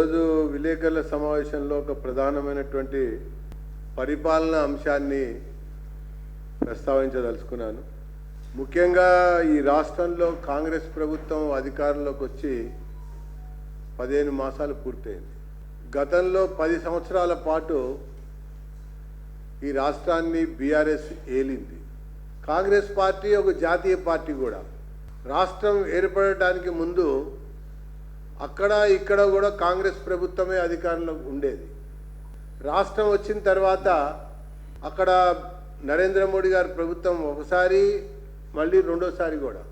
ఈరోజు విలేకరుల సమావేశంలో ఒక ప్రధానమైనటువంటి పరిపాలన అంశాన్ని ప్రస్తావించదలుచుకున్నాను. ముఖ్యంగా ఈ రాష్ట్రంలో కాంగ్రెస్ ప్రభుత్వం అధికారంలోకి వచ్చి పదిహేను మాసాలు పూర్తయింది. గతంలో పది సంవత్సరాల పాటు ఈ రాష్ట్రాన్ని బీఆర్ఎస్ ఏలింది. కాంగ్రెస్ పార్టీ ఒక జాతీయ పార్టీ కూడా. రాష్ట్రం ఏర్పడటానికి ముందు అక్కడ ఇక్కడ కూడా కాంగ్రెస్ ప్రభుత్వమే అధికారంలో ఉండేది. రాష్ట్రం వచ్చిన తర్వాత అక్కడ నరేంద్ర మోడీ గారి ప్రభుత్వం ఒకసారి మళ్ళీ రెండోసారి కూడా.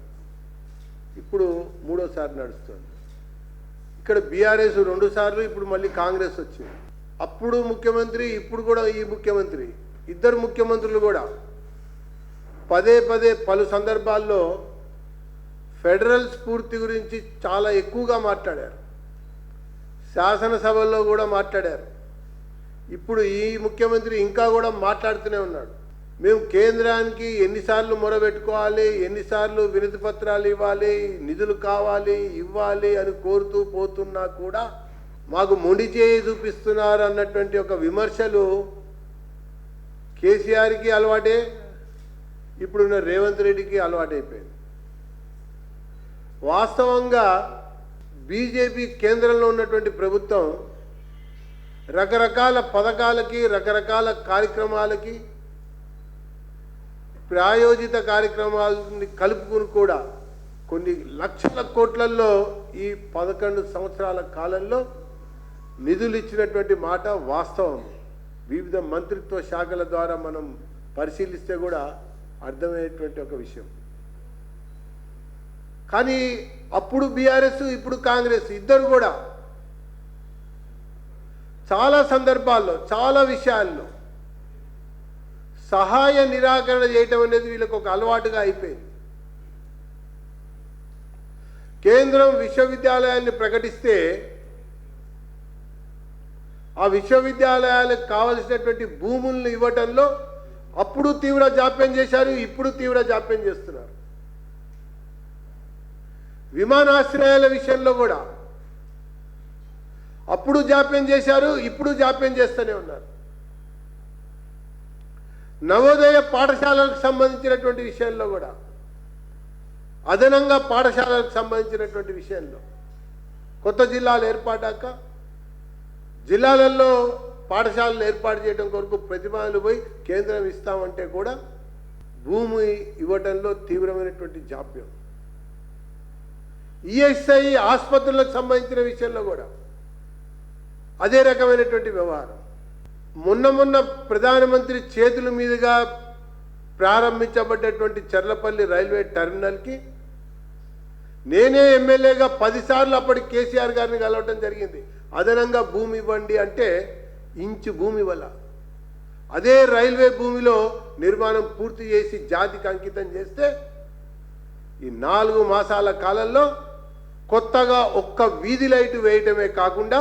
ఇప్పుడు మూడోసారి నడుస్తుంది. ఇక్కడ బీఆర్ఎస్ రెండు సార్లు ఇప్పుడు మళ్ళీ కాంగ్రెస్ వచ్చింది. అప్పుడు ముఖ్యమంత్రి ఇప్పుడు కూడా ఈ ముఖ్యమంత్రి. ఇద్దరు ముఖ్యమంత్రులు కూడా. పదే పదే పలు సందర్భాల్లో ఫెడరల్ స్ఫూర్తి గురించి చాలా ఎక్కువగా మాట్లాడారు. శాసనసభల్లో కూడా మాట్లాడారు. ఇప్పుడు ఈ ముఖ్యమంత్రి ఇంకా కూడా మాట్లాడుతూనే ఉన్నాడు. మేము కేంద్రానికి ఎన్నిసార్లు మొరబెట్టుకోవాలి ఎన్నిసార్లు వినతి పత్రాలు ఇవ్వాలి నిధులు కావాలి ఇవ్వాలి అని కోరుతూ పోతున్నా కూడా మాకు మొండి చేయి చూపిస్తున్నారు అన్నటువంటి ఒక విమర్శలు కేసీఆర్కి అలవాటే ఇప్పుడున్న రేవంత్ రెడ్డికి అలవాటైపోయింది. వాస్తవంగా బీజేపీ కేంద్రంలో ఉన్నటువంటి ప్రభుత్వం రకరకాల పథకాలకి రకరకాల కార్యక్రమాలకి ప్రాయోజిత కార్యక్రమాలని కలుపుకుని కూడా కొన్ని లక్షల కోట్లల్లో ఈ పదకొండు సంవత్సరాల కాలంలో నిధులు ఇచ్చినటువంటి మాట వాస్తవం. వివిధ మంత్రిత్వ శాఖల ద్వారా మనం పరిశీలిస్తే కూడా అర్థమయ్యేటువంటి ఒక విషయం. కానీ అప్పుడు బీఆర్ఎస్ ఇప్పుడు కాంగ్రెస్ ఇద్దరు కూడా చాలా సందర్భాల్లో చాలా విషయాల్లో సహాయ నిరాకరణ చేయటం అనేది వీళ్ళకు ఒక అలవాటుగా అయిపోయింది. కేంద్రం విశ్వవిద్యాలయాన్ని ప్రకటిస్తే ఆ విశ్వవిద్యాలయాలకు కావలసినటువంటి భూములను ఇవ్వటంలో అప్పుడు తీవ్ర జాప్యం చేశారు ఇప్పుడు తీవ్ర జాప్యం చేస్తున్నారు. విమానాశ్రయాల విషయంలో కూడా. అప్పుడు జాప్యం చేశారు ఇప్పుడు జాప్యం చేస్తూనే ఉన్నారు. నవోదయ పాఠశాలలకు సంబంధించినటువంటి విషయంలో కూడా. అదనంగా పాఠశాలలకు సంబంధించినటువంటి విషయంలో. కొత్త జిల్లాలు ఏర్పాటాక జిల్లాలలో పాఠశాలలు ఏర్పాటు చేయడం కొరకు ప్రతిపాదనలు పోయి కేంద్రం ఇస్తామంటే కూడా భూమి ఇవ్వటంలో తీవ్రమైనటువంటి జాప్యం. ఈఎస్ఐ ఆసుపత్రులకు సంబంధించిన విషయంలో కూడా అదే రకమైనటువంటి వ్యవహారం. మొన్న మొన్న ప్రధానమంత్రి చేతుల మీదుగా ప్రారంభించబడ్డటువంటి చర్లపల్లి రైల్వే టెర్మినల్కి నేనే ఎమ్మెల్యేగా పదిసార్లు అప్పటి కేసీఆర్ గారిని కలవటం జరిగింది. అదనంగా భూమి ఇవ్వండి అంటే ఇంచు భూమి వల్ల అదే రైల్వే భూమిలో నిర్మాణం పూర్తి చేసి జాతికి అంకితం చేస్తే ఈ నాలుగు మాసాల కాలంలో కొత్తగా ఒక్క వీధి లైట్ వేయటమే కాకుండా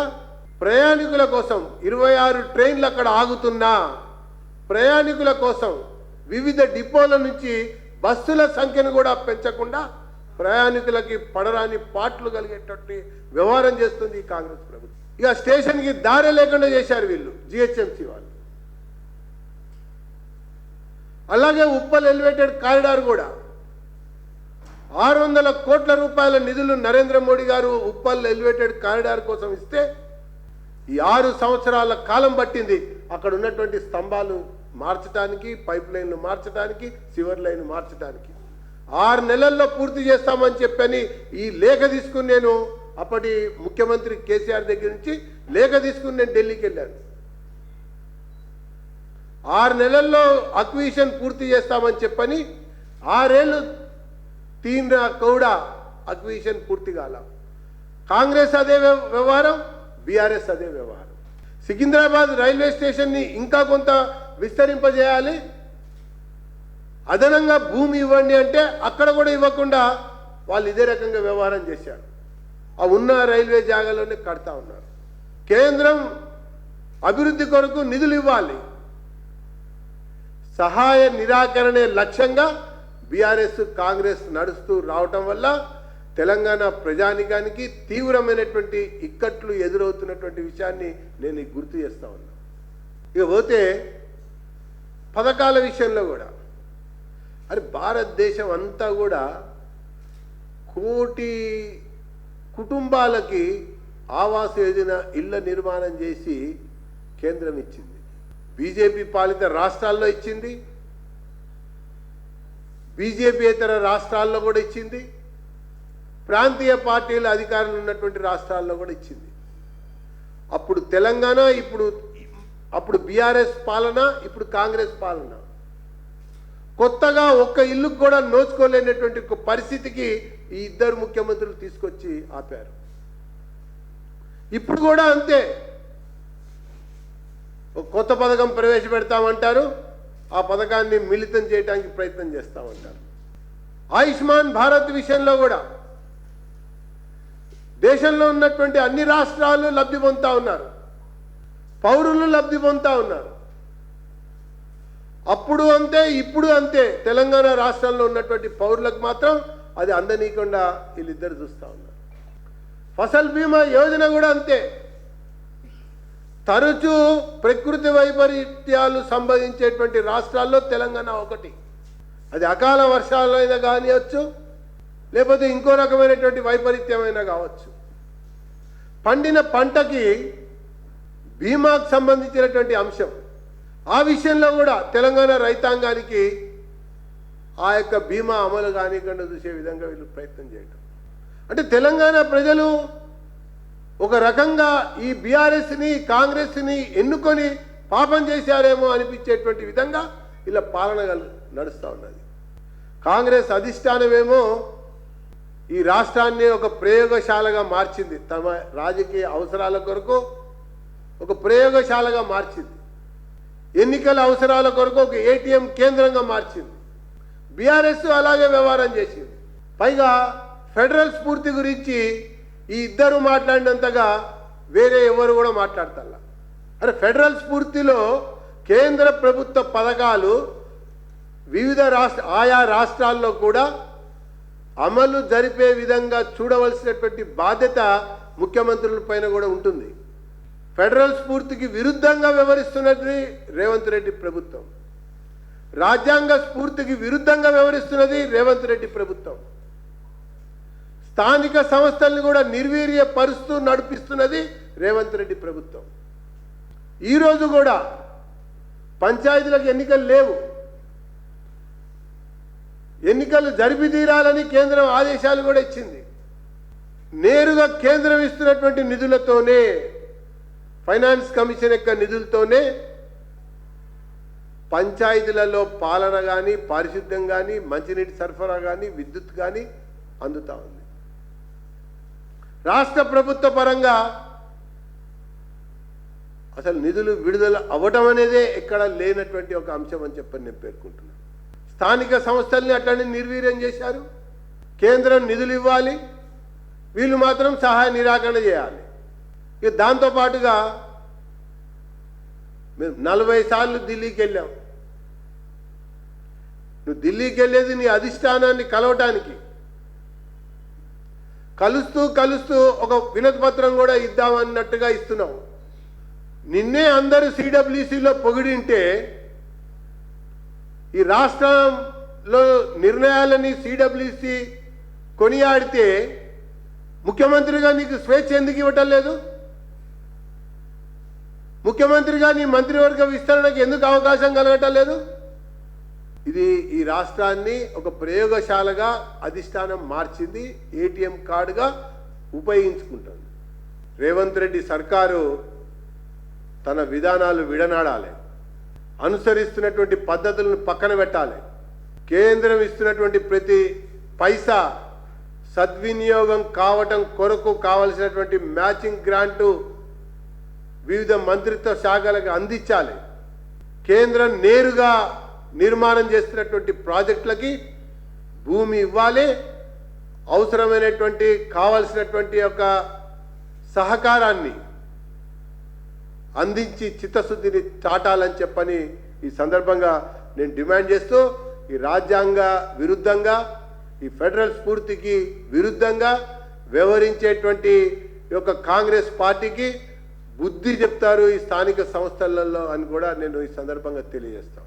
ప్రయాణికుల కోసం ఇరవై ఆరు ట్రైన్లు అక్కడ ఆగుతున్నా ప్రయాణికుల కోసం వివిధ డిపోల నుంచి బస్సుల సంఖ్యను కూడా పెంచకుండా ప్రయాణికులకి పడరాని పాటలు కలిగేటట్టు వ్యవహారం చేస్తుంది ఈ కాంగ్రెస్ ప్రభుత్వం. ఇక స్టేషన్కి దారి లేకుండా చేశారు వీళ్ళు జిహెచ్ఎంసీ వాళ్ళు. అలాగే ఉప్పల్ ఎలివేటెడ్ కారిడార్ కూడా ఆరు వందల కోట్ల రూపాయల నిధులు నరేంద్ర మోడీ గారు ఉప్పల్ ఎలివేటెడ్ కారిడార్ కోసం ఇస్తే ఈ ఆరు సంవత్సరాల కాలం పట్టింది. అక్కడ ఉన్నటువంటి స్తంభాలు మార్చడానికి పైప్ లైన్లు మార్చడానికి సివర్ లైన్ మార్చడానికి ఆరు నెలల్లో పూర్తి చేస్తామని చెప్పని ఈ లేఖ తీసుకుని నేను అప్పటి ముఖ్యమంత్రి కేసీఆర్ దగ్గర నుంచి లేఖ తీసుకుని నేను ఢిల్లీకి వెళ్ళాను. ఆరు నెలల్లో అక్విజిషన్ పూర్తి చేస్తామని చెప్పని ఆరేళ్ళు తీన కౌడా అక్విజిషన్ పూర్తి కాల కాంగ్రెస్ అదే వ్యవహారం బీఆర్ఎస్ అదే వ్యవహారం సికింద్రాబాద్ రైల్వే స్టేషన్ని ఇంకా కొంత విస్తరింపజేయాలి అదనంగా భూమి ఇవ్వండి అంటే అక్కడ కూడా ఇవ్వకుండా వాళ్ళు ఇదే రకంగా వ్యవహారం చేశారు ఆ ఉన్న రైల్వే జాగాలోనే కడతా ఉన్నారు కేంద్రం అభివృద్ధి కొరకు నిధులు ఇవ్వాలి సహాయ నిరాకరణే లక్ష్యంగా బీఆర్ఎస్ కాంగ్రెస్ నడుస్తూ రావటం వల్ల తెలంగాణ ప్రజానికానికి తీవ్రమైనటువంటి ఇక్కట్లు ఎదురవుతున్నటువంటి విషయాన్ని నేను గుర్తు చేస్తా ఉన్నా. ఇక పోతే పథకాల విషయంలో కూడా అరే భారతదేశం అంతా కూడా కోటి కుటుంబాలకి ఆవాస్ యోజన ఇళ్ళ నిర్మాణం చేసి కేంద్రం ఇచ్చింది. బీజేపీ పాలిత రాష్ట్రాల్లో ఇచ్చింది. బీజేపీ ఇతర రాష్ట్రాల్లో కూడా ఇచ్చింది. ప్రాంతీయ పార్టీల అధికారులు ఉన్నటువంటి రాష్ట్రాల్లో కూడా ఇచ్చింది. అప్పుడు తెలంగాణ ఇప్పుడు అప్పుడు బీఆర్ఎస్ పాలన ఇప్పుడు కాంగ్రెస్ పాలన. కొత్తగా ఒక్క ఇల్లుకు కూడా నోచుకోలేనటువంటి ఒక పరిస్థితికి ఈ ఇద్దరు ముఖ్యమంత్రులు తీసుకొచ్చి ఆపారు. ఇప్పుడు కూడా అంతే. కొత్త పథకం ప్రవేశపెడతామంటారు. ఆ పథకాన్ని మిళితం చేయడానికి ప్రయత్నం చేస్తూ ఉంటారు ఆయుష్మాన్ భారత్ విషయంలో కూడా దేశంలో ఉన్నటువంటి అన్ని రాష్ట్రాలు లబ్ధి పొందుతా ఉన్నారు. పౌరులు లబ్ధి పొందుతా ఉన్నారు. అప్పుడు అంతే ఇప్పుడు అంతే. తెలంగాణ రాష్ట్రంలో ఉన్నటువంటి పౌరులకు మాత్రం అది అందనీయకుండా వీళ్ళిద్దరు చూస్తూ ఉన్నారు. ఫసల్ బీమా యోజన కూడా అంతే. తరచూ ప్రకృతి వైపరీత్యాలు సంభవించేటువంటి రాష్ట్రాల్లో తెలంగాణ ఒకటి. అది అకాల వర్షాలైనా కానివచ్చు లేకపోతే ఇంకో రకమైనటువంటి వైపరీత్యమైనా కావచ్చు. పండిన పంటకి బీమాకు సంబంధించినటువంటి అంశం. ఆ విషయంలో కూడా తెలంగాణ రైతాంగానికి ఆ యొక్క బీమా అమలు కానికుండా చూసే విధంగా వీళ్ళు ప్రయత్నం చేయటం. అంటే తెలంగాణ ప్రజలు ఒక రకంగా ఈ బీఆర్ఎస్ని కాంగ్రెస్ని ఎన్నుకొని పాపం చేశారేమో అనిపించేటువంటి విధంగా ఇలా పాలన నడుస్తూ ఉన్నది. కాంగ్రెస్ అధిష్టానమేమో ఈ రాష్ట్రాన్ని ఒక ప్రయోగశాలగా మార్చింది. తమ రాజకీయ అవసరాల కొరకు ఒక ప్రయోగశాలగా మార్చింది. ఎన్నికల అవసరాల కొరకు ఒక ఏటీఎం కేంద్రంగా మార్చింది. బీఆర్ఎస్ అలాగే వ్యవహారం చేసింది. పైగా ఫెడరల్ స్ఫూర్తి గురించి ఈ ఇద్దరు మాట్లాడినంతగా వేరే ఎవరు కూడా మాట్లాడతారు అరే ఫెడరల్ స్ఫూర్తిలో కేంద్ర ప్రభుత్వ పథకాలు వివిధ రాష్ట్ర ఆయా రాష్ట్రాల్లో కూడా అమలు జరిపే విధంగా చూడవలసినటువంటి బాధ్యత ముఖ్యమంత్రుల పైన కూడా ఉంటుంది. ఫెడరల్ స్ఫూర్తికి విరుద్ధంగా వ్యవహరిస్తున్నది రేవంత్ రెడ్డి ప్రభుత్వం. రాజ్యాంగ స్ఫూర్తికి విరుద్ధంగా వ్యవహరిస్తున్నది రేవంత్ రెడ్డి ప్రభుత్వం. స్థానిక సంస్థల్ని కూడా నిర్వీర్యపరుస్తూ నడిపిస్తున్నది రేవంత్ రెడ్డి ప్రభుత్వం. ఈరోజు కూడా పంచాయతీలకు ఎన్నికలు లేవు. ఎన్నికలు జరిపి తీరాలని కేంద్రం ఆదేశాలు కూడా ఇచ్చింది. నేరుగా కేంద్రం ఇస్తున్నటువంటి నిధులతోనే ఫైనాన్స్ కమిషన్ యొక్క నిధులతోనే పంచాయతీలలో పాలన కానీ పారిశుద్ధ్యం కానీ మంచినీటి సరఫరా కానీ విద్యుత్ కానీ అందుతా ఉంది. రాష్ట్ర ప్రభుత్వ పరంగా అసలు నిధులు విడుదల అవ్వటం అనేదే ఎక్కడ లేనటువంటి ఒక అంశం అని చెప్పని నేను పేర్కొంటున్నాను స్థానిక సంస్థల్ని అట్లనే నిర్వీర్యం చేశారు. కేంద్రం నిధులు ఇవ్వాలి. వీళ్ళు మాత్రం సహాయ నిరాకరణ చేయాలి. ఇక దాంతో పాటుగా మేము నలభై సార్లు ఢిల్లీకి వెళ్ళాం. నువ్వు ఢిల్లీకి వెళ్ళేది నీ అధిష్టానాన్ని కలవటానికి. కలుస్తూ కలుస్తూ ఒక వినతిపత్రం కూడా ఇద్దామన్నట్టుగా ఇస్తున్నావు. నిన్నే అందరూ సిడబ్ల్యూసిలో పొగిడింటే ఈ రాష్ట్రంలో నిర్ణయాలని సిడబ్ల్యూసి కొనియాడితే ముఖ్యమంత్రిగా నీకు స్వేచ్ఛ ఎందుకు ఇవ్వటం లేదు? ముఖ్యమంత్రిగా నీ మంత్రివర్గ విస్తరణకు ఎందుకు అవకాశం కలగటం లేదు? ఇది ఈ రాష్ట్రాన్ని ఒక ప్రయోగశాలగా అధిష్టానం మార్చింది ఏటీఎం కార్డుగా ఉపయోగించుకుంటుంది. రేవంత్ రెడ్డి సర్కారు తన విధానాలు విడనాడాలి. అనుసరిస్తున్నటువంటి పద్ధతులను పక్కన పెట్టాలి. కేంద్రం ఇస్తున్నటువంటి ప్రతి పైసా సద్వినియోగం కావటం కొరకు కావలసినటువంటి మ్యాచింగ్ గ్రాంటు వివిధ మంత్రిత్వ శాఖలకు అందించాలి. కేంద్రం నేరుగా నిర్మాణం చేస్తున్నటువంటి ప్రాజెక్టులకి భూమి ఇవ్వాలి. అవసరమైనటువంటి కావలసినటువంటి యొక్క సహకారాన్ని అందించి చిత్తశుద్ధిని చాటాలని చెప్పని ఈ సందర్భంగా నేను డిమాండ్ చేస్తూ ఈ రాజ్యాంగ విరుద్ధంగా ఈ ఫెడరల్ స్ఫూర్తికి విరుద్ధంగా వ్యవహరించేటువంటి యొక్క కాంగ్రెస్ పార్టీకి బుద్ధి చెప్తారు ఈ స్థానిక సంస్థలలో అని కూడా నేను ఈ సందర్భంగా తెలియజేస్తాను.